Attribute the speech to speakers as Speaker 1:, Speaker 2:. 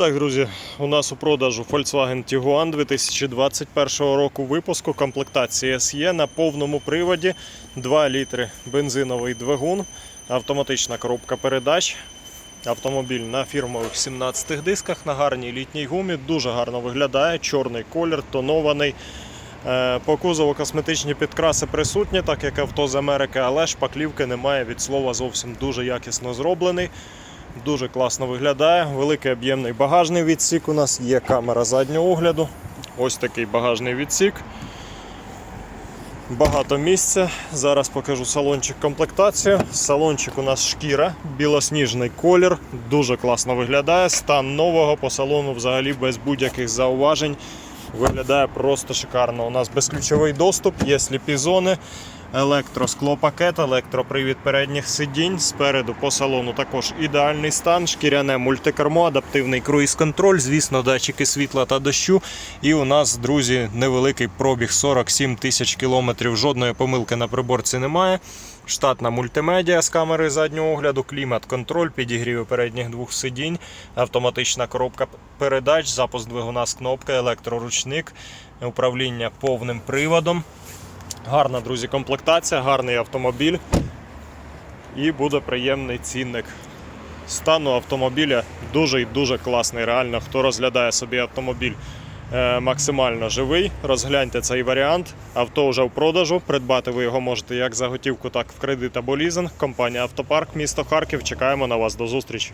Speaker 1: Так, друзі, у нас у продажу Volkswagen Tiguan 2021 року випуску комплектації SE на повному приводі 2 літри бензиновий двигун, автоматична коробка передач. Автомобіль на фірмових 17 дисках на гарній літній гумі. Дуже гарно виглядає. Чорний колір, тонований. Е, По кузову косметичні підкраси присутні, так як авто з Америки, але шпаклівки немає від слова зовсім дуже якісно зроблений. Дуже класно виглядає. Великий об'ємний багажний відсік. У нас є камера заднього огляду. Ось такий багажний відсік. Багато місця. Зараз покажу салончик комплектацію. Салончик у нас шкіра, білосніжний колір. Дуже класно виглядає. Стан нового по салону взагалі без будь-яких зауважень. Виглядає просто шикарно. У нас безключовий доступ, є сліпі зони, електросклопакет, електропривід передніх сидінь. Спереду по салону також ідеальний стан, шкіряне мультикермо, адаптивний круїз-контроль, звісно, датчики світла та дощу. І у нас, друзі, невеликий пробіг 47 тисяч кілометрів. Жодної помилки на приборці немає. Штатна мультимедіа з камери заднього огляду, клімат-контроль, підігріви передніх двох сидінь, автоматична коробка передач, запуск двигуна з кнопки, електроручник, управління повним приводом. Гарна, друзі, комплектація, гарний автомобіль і буде приємний цінник. Стану автомобіля дуже і дуже класний. Реально, хто розглядає собі автомобіль е, максимально живий, розгляньте цей варіант. Авто вже в продажу. Придбати ви його можете як за готівку, так і в кредит або лізинг. Компанія Автопарк, місто Харків. Чекаємо на вас до зустрічі.